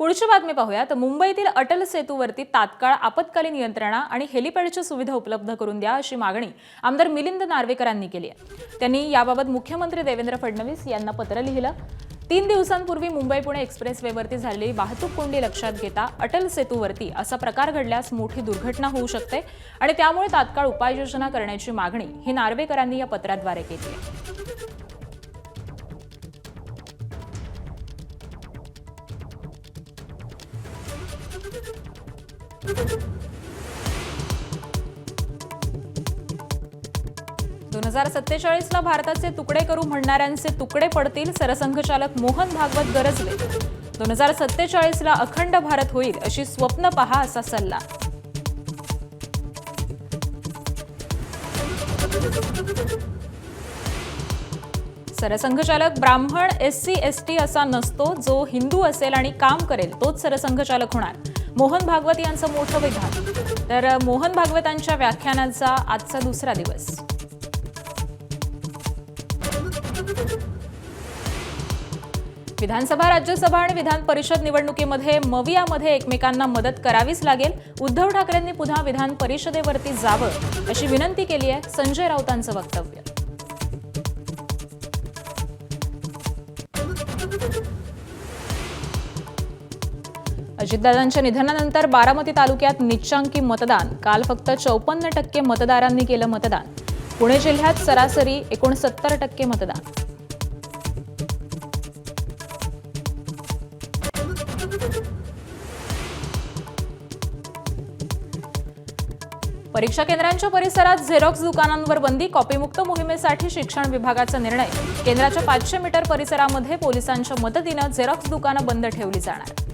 पुढची बातमी पाहूया. तर मुंबईतील अटल सेतूवरती तात्काळ आपत्कालीन यंत्रणा आणि हेलिपॅडची सुविधा उपलब्ध करून द्या अशी मागणी आमदार मिलिंद नार्वेकरांनी केली आहे. त्यांनी याबाबत मुख्यमंत्री देवेंद्र फडणवीस यांना पत्र लिहिलं. तीन दिवसांपूर्वी मुंबई पुणे एक्सप्रेसवेवरती झालेली वाहतूक कोंडी लक्षात घेता अटल सेतूवरती असा प्रकार घडल्यास मोठी दुर्घटना होऊ शकते आणि त्यामुळे तात्काळ उपाययोजना करण्याची मागणी ही नार्वेकरांनी या पत्राद्वारे केली आहे. दोन हजार सत्तेचाळीसला भारताचे तुकडे करू म्हणणाऱ्यांचे तुकडे पडतील सरसंघचालक मोहन भागवत गरजले. दोन हजार सत्तेचाळीसला अखंड भारत होईल अशी स्वप्न पहा असा सल्ला. सरसंघचालक ब्राह्मण एस सी एस टी असा नसतो जो हिंदू असेल आणि काम करेल तोच सरसंघचालक होणार. मोहन भागवत यांचं मोठं विधान. तर मोहन भागवतांच्या व्याख्यानाचा आजचा दुसरा दिवस. विधानसभा राज्यसभा आणि विधान परिषद निवडणुकीमध्ये मवियामध्ये एकमेकांना मदत करावीच लागेल. उद्धव ठाकरेंनी पुन्हा विधान परिषदेवरती जावं अशी विनंती केली आहे संजय राऊतांचं वक्तव्य. अजितदादांच्या निधनानंतर बारामती तालुक्यात निच्चांकी मतदान. काल फक्त चौपन्न टक्के मतदारांनी केलं मतदान. पुणे जिल्ह्यात सरासरी एकोणसत्तर टक्के मतदान. परीक्षा केंद्रांच्या परिसरात झेरॉक्स दुकानांवर बंदी कॉपीमुक्त मोहिमेसाठी शिक्षण विभागाचा निर्णय. केंद्राच्या पाचशे मीटर परिसरामध्ये पोलिसांच्या मदतीनं झेरॉक्स दुकानं बंद ठेवली जाणार.